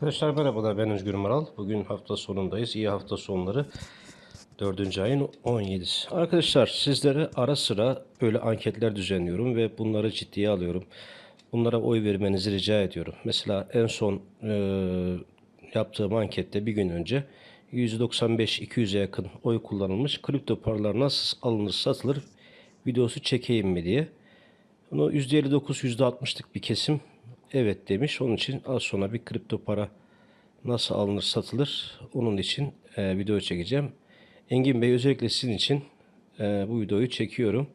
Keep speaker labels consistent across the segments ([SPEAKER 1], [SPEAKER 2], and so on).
[SPEAKER 1] Arkadaşlar merhabalar ben Özgür Maral. Bugün hafta sonundayız. İyi hafta sonları. 4. ayın 17'si. Arkadaşlar sizlere ara sıra böyle anketler düzenliyorum ve bunları ciddiye alıyorum. Bunlara oy vermenizi rica ediyorum. Mesela en son e, yaptığım ankette bir gün önce 195-200'e yakın oy kullanılmış. Kripto paralar nasıl alınır satılır videosu çekeyim mi diye. Bunu %59, %60'lık bir kesim evet demiş. Onun için az sonra bir kripto para nasıl alınır satılır onun için e, video çekeceğim. Engin Bey özellikle sizin için e, bu videoyu çekiyorum.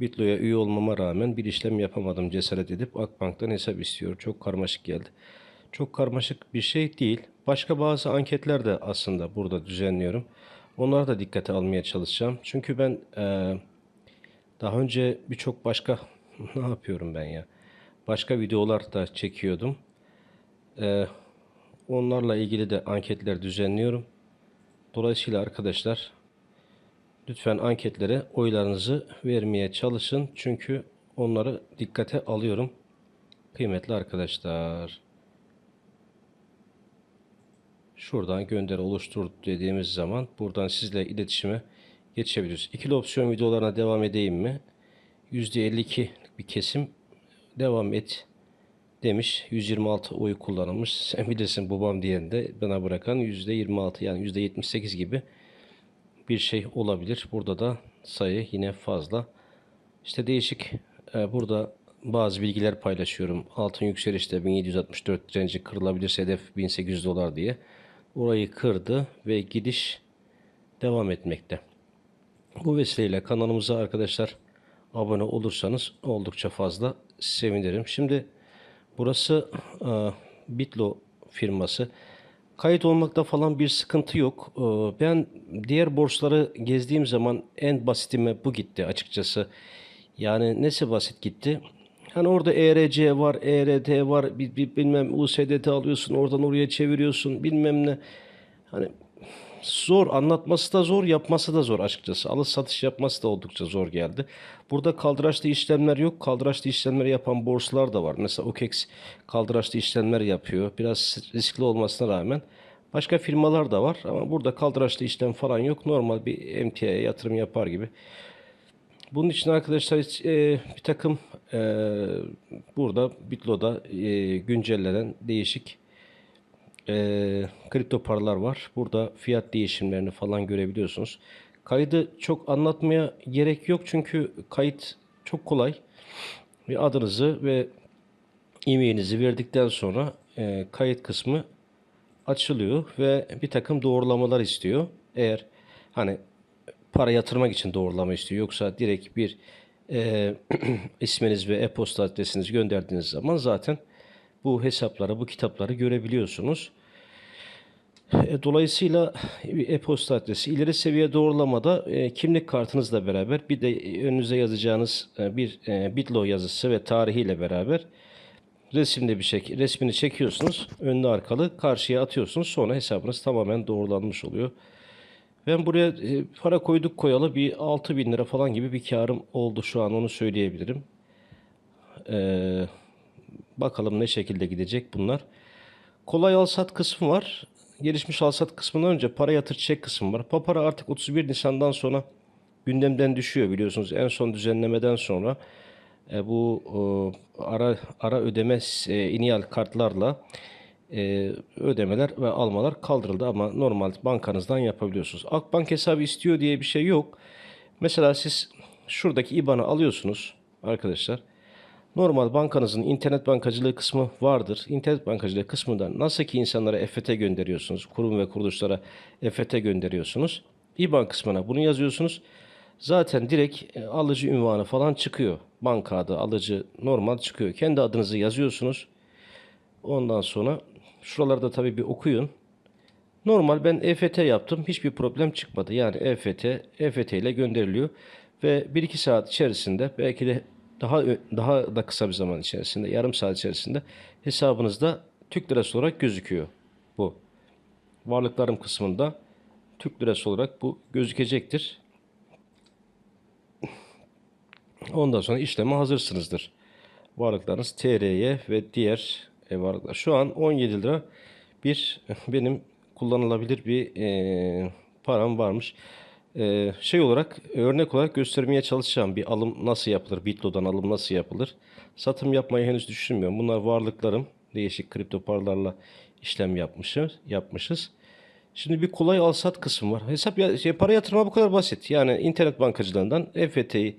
[SPEAKER 1] Bitlo'ya üye olmama rağmen bir işlem yapamadım cesaret edip Akbank'tan hesap istiyor. Çok karmaşık geldi. Çok karmaşık bir şey değil. Başka bazı anketler de aslında burada düzenliyorum. Onları da dikkate almaya çalışacağım. Çünkü ben e, daha önce birçok başka ne yapıyorum ben ya? Başka videolar da çekiyordum. Ee, onlarla ilgili de anketler düzenliyorum. Dolayısıyla arkadaşlar lütfen anketlere oylarınızı vermeye çalışın. Çünkü onları dikkate alıyorum. Kıymetli arkadaşlar. Şuradan gönder oluştur dediğimiz zaman buradan sizle iletişime geçebiliriz. İkili opsiyon videolarına devam edeyim mi? %52 bir kesim devam et demiş. 126 oy kullanılmış. Sen bilirsin babam diyen de bana bırakan %26 yani %78 gibi bir şey olabilir. Burada da sayı yine fazla. İşte değişik e, burada bazı bilgiler paylaşıyorum. Altın yükselişte 1764 direnci kırılabilirse hedef 1800 dolar diye. Orayı kırdı ve gidiş devam etmekte. Bu vesileyle kanalımıza arkadaşlar abone olursanız oldukça fazla sevinirim. Şimdi burası e, Bitlo firması. Kayıt olmakta falan bir sıkıntı yok. E, ben diğer borçları gezdiğim zaman en basitime bu gitti açıkçası. Yani nesi basit gitti? Hani orada ERC var, ERD var, bilmem USDT alıyorsun, oradan oraya çeviriyorsun, bilmem ne. Hani zor anlatması da zor yapması da zor açıkçası. Alış satış yapması da oldukça zor geldi. Burada kaldıraçlı işlemler yok. Kaldıraçlı işlemler yapan borsalar da var. Mesela OKEX kaldıraçlı işlemler yapıyor. Biraz riskli olmasına rağmen. Başka firmalar da var ama burada kaldıraçlı işlem falan yok. Normal bir emtiaya yatırım yapar gibi. Bunun için arkadaşlar e, bir takım e, burada Bitlo'da e, güncellenen değişik e, kripto paralar var. Burada fiyat değişimlerini falan görebiliyorsunuz. Kaydı çok anlatmaya gerek yok çünkü kayıt çok kolay. Ve adınızı ve e-mailinizi verdikten sonra e, kayıt kısmı açılıyor ve bir takım doğrulamalar istiyor. Eğer hani para yatırmak için doğrulama istiyor yoksa direkt bir e, isminiz ve e-posta adresinizi gönderdiğiniz zaman zaten bu hesapları, bu kitapları görebiliyorsunuz. E, Dolayısıyla e-posta adresi ileri seviye doğrulamada e, kimlik kartınızla beraber bir de önünüze yazacağınız e, bir e, Bitlo yazısı ve tarihiyle beraber resimde bir şekilde resmini çekiyorsunuz. Önlü arkalı karşıya atıyorsunuz. Sonra hesabınız tamamen doğrulanmış oluyor. Ben buraya e, para koyduk koyalı bir 6 bin lira falan gibi bir karım oldu şu an onu söyleyebilirim. Ee, bakalım ne şekilde gidecek bunlar. Kolay al sat kısmı var. Gelişmiş al sat kısmından önce para yatır çek kısmı var. Papara artık 31 Nisan'dan sonra gündemden düşüyor biliyorsunuz. En son düzenlemeden sonra e, bu e, ara ara ödeme e, inial kartlarla e, ödemeler ve almalar kaldırıldı ama normal bankanızdan yapabiliyorsunuz. Akbank hesabı istiyor diye bir şey yok. Mesela siz şuradaki IBAN'ı alıyorsunuz arkadaşlar. Normal bankanızın internet bankacılığı kısmı vardır. İnternet bankacılığı kısmından nasıl ki insanlara EFT gönderiyorsunuz, kurum ve kuruluşlara EFT gönderiyorsunuz. IBAN kısmına bunu yazıyorsunuz. Zaten direkt e, alıcı ünvanı falan çıkıyor. Banka adı, alıcı normal çıkıyor. Kendi adınızı yazıyorsunuz. Ondan sonra şuralarda tabii bir okuyun. Normal ben EFT yaptım. Hiçbir problem çıkmadı. Yani EFT, EFT ile gönderiliyor. Ve 1-2 saat içerisinde belki de daha daha da kısa bir zaman içerisinde, yarım saat içerisinde hesabınızda Türk lirası olarak gözüküyor bu. Varlıklarım kısmında Türk lirası olarak bu gözükecektir. Ondan sonra işleme hazırsınızdır. Varlıklarınız TR'ye ve diğer e, varlıklar. Şu an 17 lira bir benim kullanılabilir bir e, param varmış. E, şey olarak örnek olarak göstermeye çalışacağım bir alım nasıl yapılır, Bitlo'dan alım nasıl yapılır. Satım yapmayı henüz düşünmüyorum. Bunlar varlıklarım. Değişik kripto paralarla işlem yapmışız. yapmışız. Şimdi bir kolay al sat kısmı var. Hesap ya, şey, para yatırma bu kadar basit. Yani internet bankacılığından EFT'yi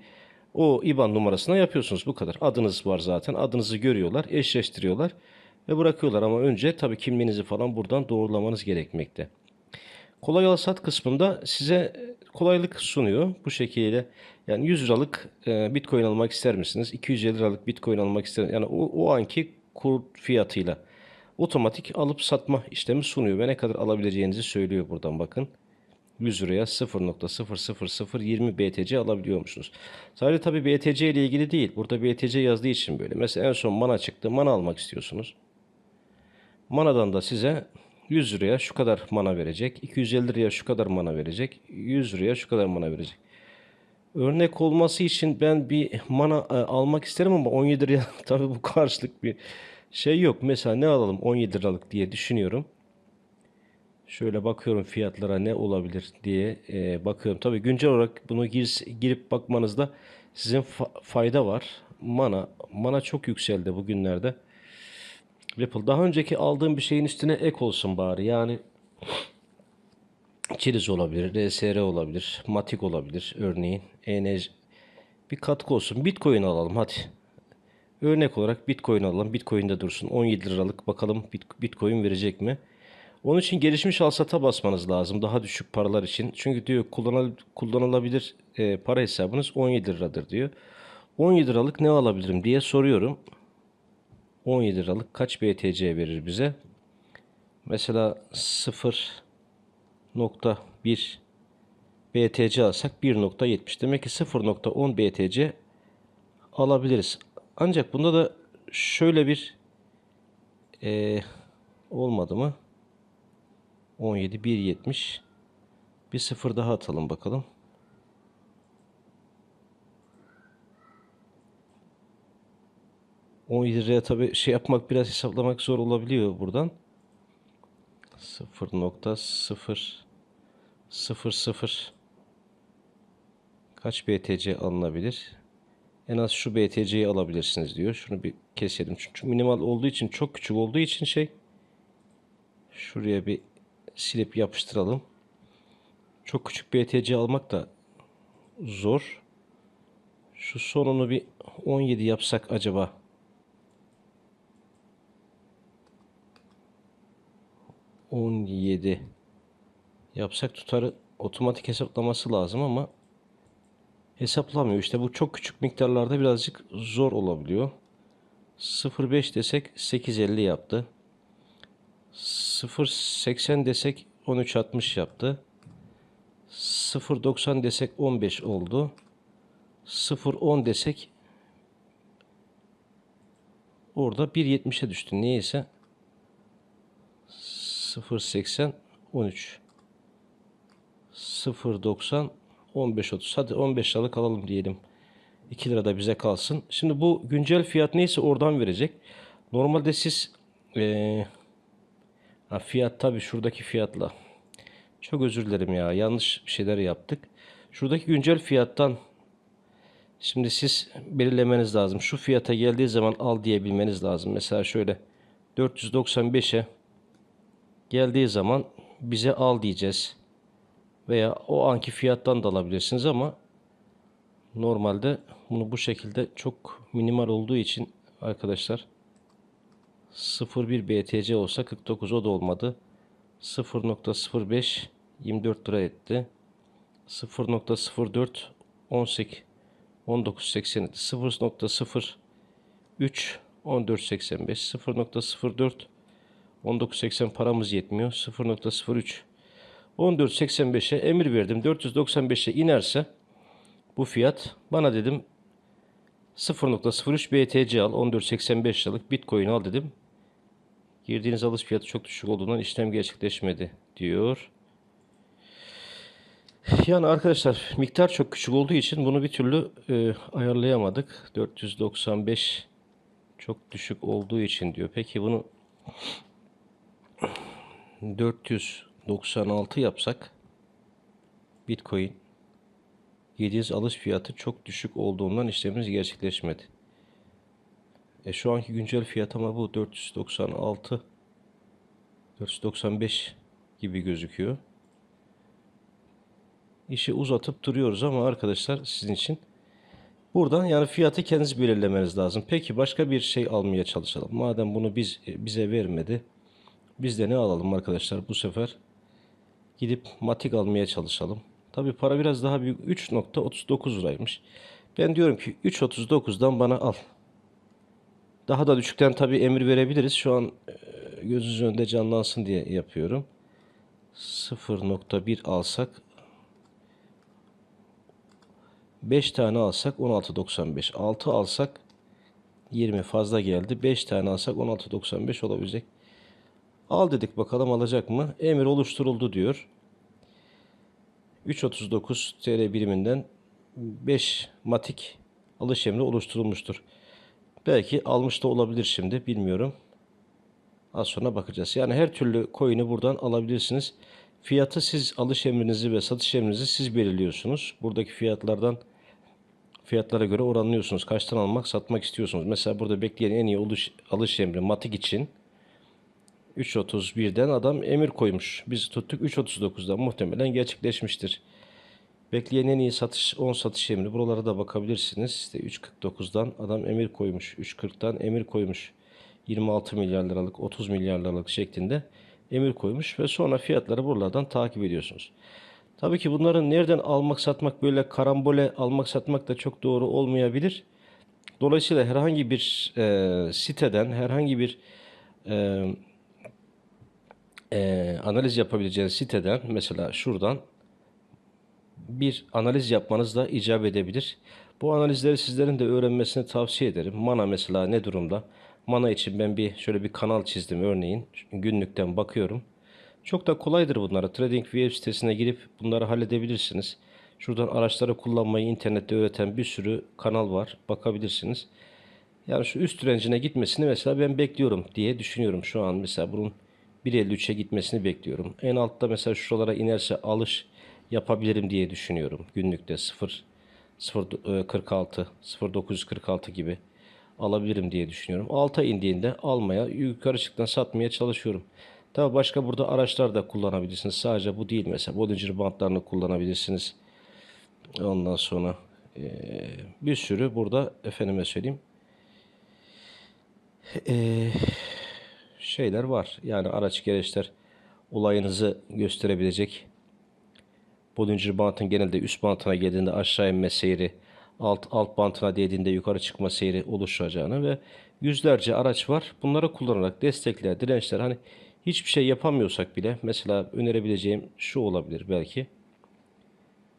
[SPEAKER 1] o IBAN numarasına yapıyorsunuz bu kadar. Adınız var zaten. Adınızı görüyorlar, eşleştiriyorlar ve bırakıyorlar ama önce tabii kimliğinizi falan buradan doğrulamanız gerekmekte. Kolay al sat kısmında size kolaylık sunuyor bu şekilde. Yani 100 liralık e, Bitcoin almak ister misiniz? 250 liralık Bitcoin almak ister Yani o, o anki kur fiyatıyla otomatik alıp satma işlemi sunuyor ve ne kadar alabileceğinizi söylüyor buradan bakın. 100 liraya 0.00020 BTC alabiliyormuşsunuz. Sadece tabii BTC ile ilgili değil. Burada BTC yazdığı için böyle. Mesela en son mana çıktı. Mana almak istiyorsunuz. Mana'dan da size 100 liraya şu kadar mana verecek. 250 liraya şu kadar mana verecek. 100 liraya şu kadar mana verecek. Örnek olması için ben bir mana e, almak isterim ama 17 liraya tabii bu karşılık bir şey yok. Mesela ne alalım 17 liralık diye düşünüyorum. Şöyle bakıyorum fiyatlara ne olabilir diye e, bakıyorum. Tabii güncel olarak bunu gir, girip bakmanızda sizin fa- fayda var. Mana mana çok yükseldi bugünlerde. Ripple daha önceki aldığım bir şeyin üstüne ek olsun bari. Yani Çiriz olabilir, RSR olabilir, Matic olabilir örneğin. ENJ bir katkı olsun. Bitcoin alalım hadi. Örnek olarak Bitcoin alalım. Bitcoin'de dursun. 17 liralık bakalım Bit- Bitcoin verecek mi? Onun için gelişmiş alsata basmanız lazım. Daha düşük paralar için. Çünkü diyor kullanıl kullanılabilir e, para hesabınız 17 liradır diyor. 17 liralık ne alabilirim diye soruyorum. 17 liralık kaç BTC verir bize? Mesela 0.1 BTC alsak 1.70. Demek ki 0.10 BTC alabiliriz. Ancak bunda da şöyle bir e, olmadı mı? 17 1.70 bir sıfır daha atalım bakalım. On liraya tabi şey yapmak biraz hesaplamak zor olabiliyor buradan. 0.000 kaç BTC alınabilir? En az şu BTC'yi alabilirsiniz diyor. Şunu bir keselim. Çünkü minimal olduğu için çok küçük olduğu için şey şuraya bir silip yapıştıralım. Çok küçük BTC almak da zor. Şu sonunu bir 17 yapsak acaba? On yedi yapsak tutarı otomatik hesaplaması lazım ama hesaplamıyor. İşte bu çok küçük miktarlarda birazcık zor olabiliyor. 0.5 desek 8.50 yaptı. 0.80 desek 13.60 yaptı. 0.90 desek 15 oldu. 0.10 desek orada 1.70'e düştü. Niyeyse 0.80 13 0.90 15.30 hadi 15 liralık alalım diyelim. 2 lira da bize kalsın. Şimdi bu güncel fiyat neyse oradan verecek. Normalde siz eee Ha, fiyat tabii şuradaki fiyatla. Çok özür dilerim ya. Yanlış şeyler yaptık. Şuradaki güncel fiyattan şimdi siz belirlemeniz lazım. Şu fiyata geldiği zaman al diyebilmeniz lazım. Mesela şöyle 495'e geldiği zaman bize al diyeceğiz. Veya o anki fiyattan da alabilirsiniz ama normalde bunu bu şekilde çok minimal olduğu için arkadaşlar 0.1 BTC olsa 49 o da olmadı. 0.05 24 lira etti. 0.04 18 19.87 0.03 14.85 0.04 19.80 paramız yetmiyor. 0.03 14.85'e emir verdim. 495'e inerse bu fiyat bana dedim 0.03 BTC al 14.85 liralık Bitcoin al dedim. Girdiğiniz alış fiyatı çok düşük olduğundan işlem gerçekleşmedi diyor. Yani arkadaşlar miktar çok küçük olduğu için bunu bir türlü e, ayarlayamadık. 495 çok düşük olduğu için diyor. Peki bunu 496 yapsak Bitcoin 700 alış fiyatı çok düşük olduğundan işlemimiz gerçekleşmedi. E şu anki güncel fiyat ama bu 496 495 gibi gözüküyor. İşi uzatıp duruyoruz ama arkadaşlar sizin için buradan yani fiyatı kendiniz belirlemeniz lazım. Peki başka bir şey almaya çalışalım. Madem bunu biz bize vermedi. Biz de ne alalım arkadaşlar bu sefer? Gidip matik almaya çalışalım. Tabi para biraz daha büyük. 3.39 liraymış. Ben diyorum ki 3.39'dan bana al. Daha da düşükten tabi emir verebiliriz. Şu an e, gözünüzün önünde canlansın diye yapıyorum. 0.1 alsak 5 tane alsak 16.95. 6 alsak 20 fazla geldi. 5 tane alsak 16.95 olabilecek. Al dedik bakalım alacak mı? Emir oluşturuldu diyor. 3.39 TL biriminden 5 matik alış emri oluşturulmuştur. Belki almış da olabilir şimdi bilmiyorum. Az sonra bakacağız. Yani her türlü coin'i buradan alabilirsiniz. Fiyatı siz alış emrinizi ve satış emrinizi siz belirliyorsunuz. Buradaki fiyatlardan fiyatlara göre oranlıyorsunuz. Kaçtan almak, satmak istiyorsunuz. Mesela burada bekleyen en iyi alış, alış emri matik için 3.31'den adam emir koymuş. Biz tuttuk 3.39'dan muhtemelen gerçekleşmiştir. Bekleyen en iyi satış 10 satış emri. Buralara da bakabilirsiniz. İşte 3.49'dan adam emir koymuş. 3.40'dan emir koymuş. 26 milyar liralık, 30 milyar liralık şeklinde emir koymuş ve sonra fiyatları buralardan takip ediyorsunuz. Tabii ki bunların nereden almak satmak böyle karambole almak satmak da çok doğru olmayabilir. Dolayısıyla herhangi bir e, siteden herhangi bir e, e, analiz yapabileceğiniz siteden mesela şuradan bir analiz yapmanız da icap edebilir. Bu analizleri sizlerin de öğrenmesini tavsiye ederim. Mana mesela ne durumda? Mana için ben bir şöyle bir kanal çizdim örneğin. Günlükten bakıyorum. Çok da kolaydır bunları. Trading web sitesine girip bunları halledebilirsiniz. Şuradan araçları kullanmayı internette öğreten bir sürü kanal var. Bakabilirsiniz. Yani şu üst direncine gitmesini mesela ben bekliyorum diye düşünüyorum şu an. Mesela bunun 1.53'e gitmesini bekliyorum. En altta mesela şuralara inerse alış yapabilirim diye düşünüyorum. Günlükte 0 0.46 0.946 gibi alabilirim diye düşünüyorum. Alta indiğinde almaya, yukarı çıktıktan satmaya çalışıyorum. Tabi başka burada araçlar da kullanabilirsiniz. Sadece bu değil mesela. Bollinger bantlarını kullanabilirsiniz. Ondan sonra e, bir sürü burada efendime söyleyeyim e, şeyler var. Yani araç gereçler olayınızı gösterebilecek. Bollinger bantın genelde üst bantına geldiğinde aşağı inme seyri, alt alt bantına değdiğinde yukarı çıkma seyri oluşacağını ve yüzlerce araç var. Bunları kullanarak destekler, dirençler hani hiçbir şey yapamıyorsak bile mesela önerebileceğim şu olabilir belki.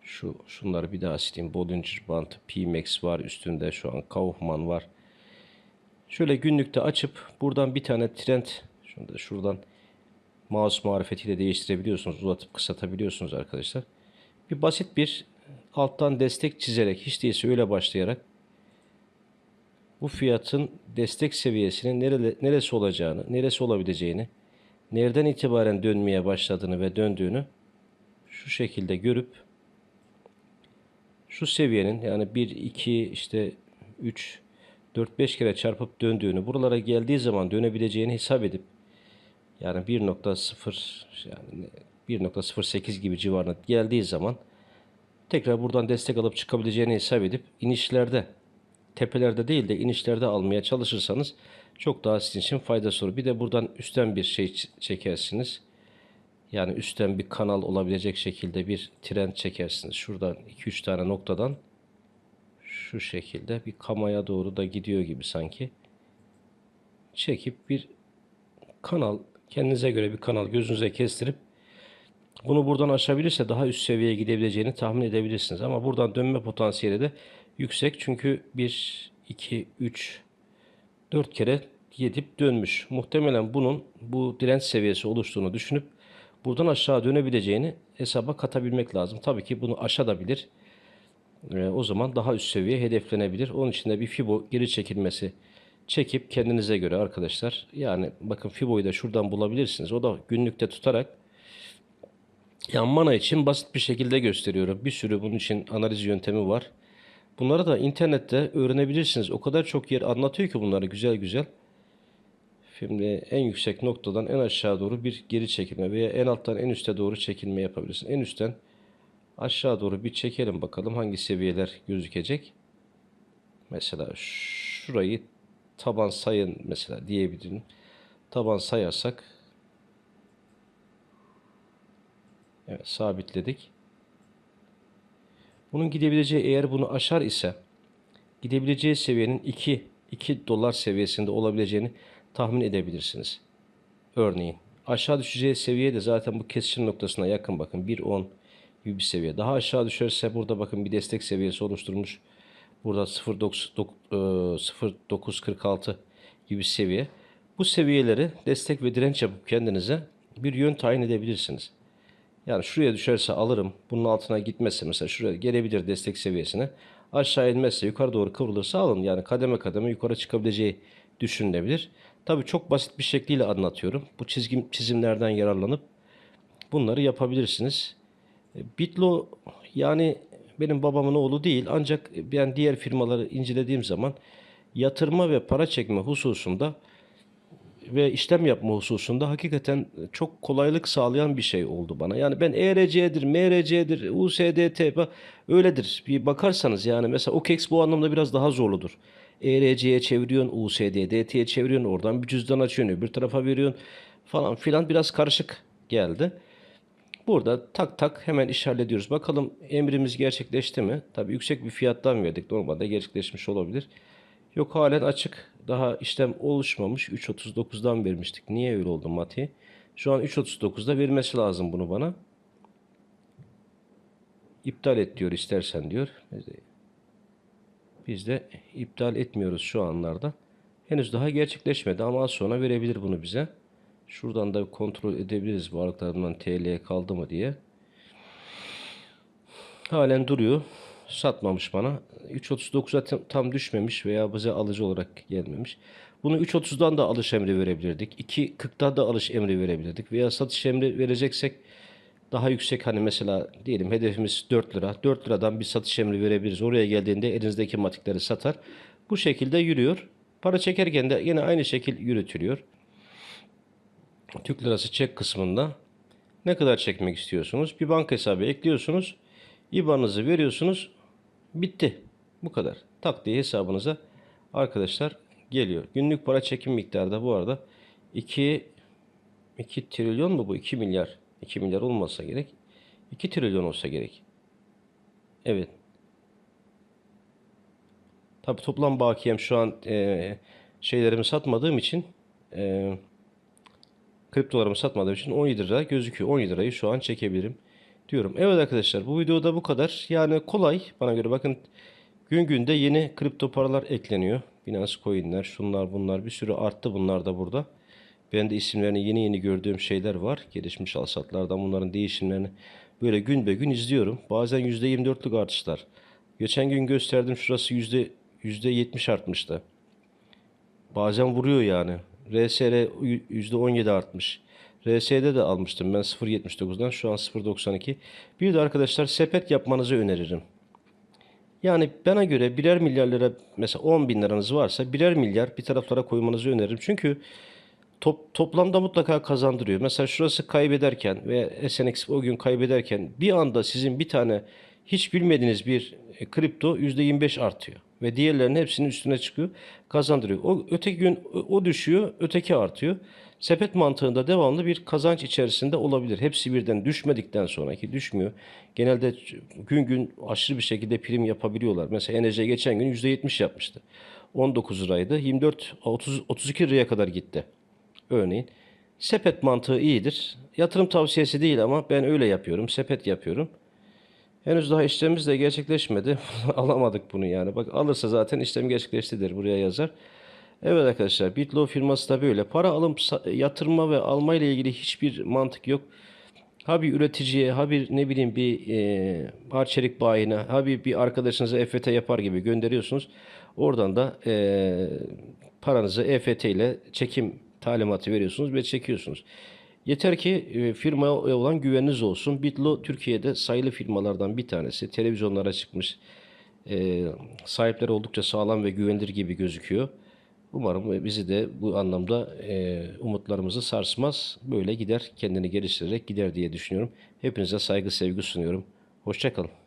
[SPEAKER 1] Şu şunları bir daha sileyim. Bollinger Band PMAX var üstünde şu an Kaufman var. Şöyle günlükte açıp buradan bir tane trend şunu da şuradan mouse marifetiyle değiştirebiliyorsunuz. Uzatıp kısaltabiliyorsunuz arkadaşlar. Bir basit bir alttan destek çizerek hiç değilse öyle başlayarak bu fiyatın destek seviyesinin nerede, neresi olacağını, neresi olabileceğini, nereden itibaren dönmeye başladığını ve döndüğünü şu şekilde görüp şu seviyenin yani 1, 2, işte 3, 4-5 kere çarpıp döndüğünü, buralara geldiği zaman dönebileceğini hesap edip yani 1.0 yani 1.08 gibi civarına geldiği zaman tekrar buradan destek alıp çıkabileceğini hesap edip inişlerde tepelerde değil de inişlerde almaya çalışırsanız çok daha sizin için faydası olur. Bir de buradan üstten bir şey çekersiniz. Yani üstten bir kanal olabilecek şekilde bir trend çekersiniz. Şuradan 2-3 tane noktadan şu şekilde bir kamaya doğru da gidiyor gibi sanki. Çekip bir kanal kendinize göre bir kanal gözünüze kestirip bunu buradan aşabilirse daha üst seviyeye gidebileceğini tahmin edebilirsiniz. Ama buradan dönme potansiyeli de yüksek. Çünkü 1, 2, 3, 4 kere gidip dönmüş. Muhtemelen bunun bu direnç seviyesi oluştuğunu düşünüp buradan aşağı dönebileceğini hesaba katabilmek lazım. Tabii ki bunu aşabilir. E, o zaman daha üst seviye hedeflenebilir. Onun için de bir Fibo geri çekilmesi çekip kendinize göre arkadaşlar yani bakın Fibo'yu da şuradan bulabilirsiniz. O da günlükte tutarak yani mana için basit bir şekilde gösteriyorum. Bir sürü bunun için analiz yöntemi var. Bunları da internette öğrenebilirsiniz. O kadar çok yer anlatıyor ki bunları güzel güzel. Şimdi en yüksek noktadan en aşağı doğru bir geri çekilme veya en alttan en üste doğru çekilme yapabilirsin. En üstten aşağı doğru bir çekelim bakalım hangi seviyeler gözükecek. Mesela şurayı taban sayın mesela diyebilirim. Taban sayarsak Evet sabitledik. Bunun gidebileceği eğer bunu aşar ise gidebileceği seviyenin 2 2 dolar seviyesinde olabileceğini tahmin edebilirsiniz. Örneğin aşağı düşeceği seviye de zaten bu kesişim noktasına yakın bakın 1.10 gibi bir seviye. Daha aşağı düşerse burada bakın bir destek seviyesi oluşturmuş. Burada 0.946 gibi bir seviye. Bu seviyeleri destek ve direnç yapıp kendinize bir yön tayin edebilirsiniz. Yani şuraya düşerse alırım. Bunun altına gitmezse mesela şuraya gelebilir destek seviyesine. Aşağı inmezse yukarı doğru kıvrılırsa alın. Yani kademe kademe yukarı çıkabileceği düşünülebilir. Tabii çok basit bir şekliyle anlatıyorum. Bu çizgim çizimlerden yararlanıp bunları yapabilirsiniz. E, Bitlo yani benim babamın oğlu değil ancak ben diğer firmaları incelediğim zaman yatırma ve para çekme hususunda ve işlem yapma hususunda hakikaten çok kolaylık sağlayan bir şey oldu bana. Yani ben ERC'dir, MRC'dir, USDT öyledir. Bir bakarsanız yani mesela OKEX bu anlamda biraz daha zorludur. ERC'ye çeviriyorsun, USDT'ye çeviriyorsun, oradan bir cüzdan açıyorsun, öbür tarafa veriyorsun falan filan biraz karışık geldi. Burada tak tak hemen iş hallediyoruz. Bakalım emrimiz gerçekleşti mi? Tabii yüksek bir fiyattan verdik. Normalde gerçekleşmiş olabilir. Yok halen açık. Daha işlem oluşmamış. 3.39'dan vermiştik. Niye öyle oldu Mati? Şu an 3.39'da vermesi lazım bunu bana. İptal et diyor istersen diyor. Biz de, iptal etmiyoruz şu anlarda. Henüz daha gerçekleşmedi ama az sonra verebilir bunu bize. Şuradan da kontrol edebiliriz varlıklarından TL kaldı mı diye. Halen duruyor. Satmamış bana. 3.39'a tam, düşmemiş veya bize alıcı olarak gelmemiş. Bunu 3.30'dan da alış emri verebilirdik. 2.40'dan da alış emri verebilirdik. Veya satış emri vereceksek daha yüksek hani mesela diyelim hedefimiz 4 lira. 4 liradan bir satış emri verebiliriz. Oraya geldiğinde elinizdeki matikleri satar. Bu şekilde yürüyor. Para çekerken de yine aynı şekil yürütülüyor. Türk lirası çek kısmında ne kadar çekmek istiyorsunuz? Bir banka hesabı ekliyorsunuz. IBAN'ınızı veriyorsunuz. Bitti. Bu kadar. Tak diye hesabınıza arkadaşlar geliyor. Günlük para çekim miktarı da bu arada 2 2 trilyon mu bu? 2 milyar. 2 milyar olmasa gerek. 2 trilyon olsa gerek. Evet. Tabi toplam bakiyem şu an e, şeylerimi satmadığım için e, kriptolarımı satmadığım için 17 lira gözüküyor. 17 lirayı şu an çekebilirim diyorum. Evet arkadaşlar bu videoda bu kadar. Yani kolay bana göre bakın gün günde yeni kripto paralar ekleniyor. Binance Coin'ler şunlar bunlar bir sürü arttı bunlar da burada. Ben de isimlerini yeni yeni gördüğüm şeyler var. Gelişmiş alsatlardan bunların değişimlerini böyle gün be gün izliyorum. Bazen %24'lük artışlar. Geçen gün gösterdim şurası yüzde 70 artmıştı. Bazen vuruyor yani. RSR %17 artmış. RS'de de almıştım ben 0.79'dan şu an 0.92. Bir de arkadaşlar sepet yapmanızı öneririm. Yani bana göre birer milyar lira mesela 10 bin liranız varsa birer milyar bir taraflara koymanızı öneririm. Çünkü top, toplamda mutlaka kazandırıyor. Mesela şurası kaybederken ve SNX o gün kaybederken bir anda sizin bir tane hiç bilmediğiniz bir e, kripto %25 artıyor. Ve diğerlerinin hepsinin üstüne çıkıyor kazandırıyor. O öteki gün o düşüyor öteki artıyor sepet mantığında devamlı bir kazanç içerisinde olabilir. Hepsi birden düşmedikten sonraki düşmüyor. Genelde gün gün aşırı bir şekilde prim yapabiliyorlar. Mesela enerji geçen gün %70 yapmıştı. 19 liraydı. 24 30 32 liraya kadar gitti. Örneğin sepet mantığı iyidir. Yatırım tavsiyesi değil ama ben öyle yapıyorum. Sepet yapıyorum. Henüz daha işlemimiz de gerçekleşmedi. Alamadık bunu yani. Bak alırsa zaten işlem gerçekleştidir buraya yazar. Evet arkadaşlar Bitlo firması da böyle. Para alım yatırma ve alma ile ilgili hiçbir mantık yok. Ha bir üreticiye, ha bir ne bileyim bir e, arçelik bayine, ha bir, bir arkadaşınıza EFT yapar gibi gönderiyorsunuz. Oradan da e, paranızı EFT ile çekim talimatı veriyorsunuz ve çekiyorsunuz. Yeter ki e, firmaya olan güveniniz olsun. Bitlo Türkiye'de sayılı firmalardan bir tanesi. Televizyonlara çıkmış. E, sahipleri oldukça sağlam ve güvenilir gibi gözüküyor. Umarım bizi de bu anlamda e, umutlarımızı sarsmaz. Böyle gider, kendini geliştirerek gider diye düşünüyorum. Hepinize saygı, sevgi sunuyorum. Hoşçakalın.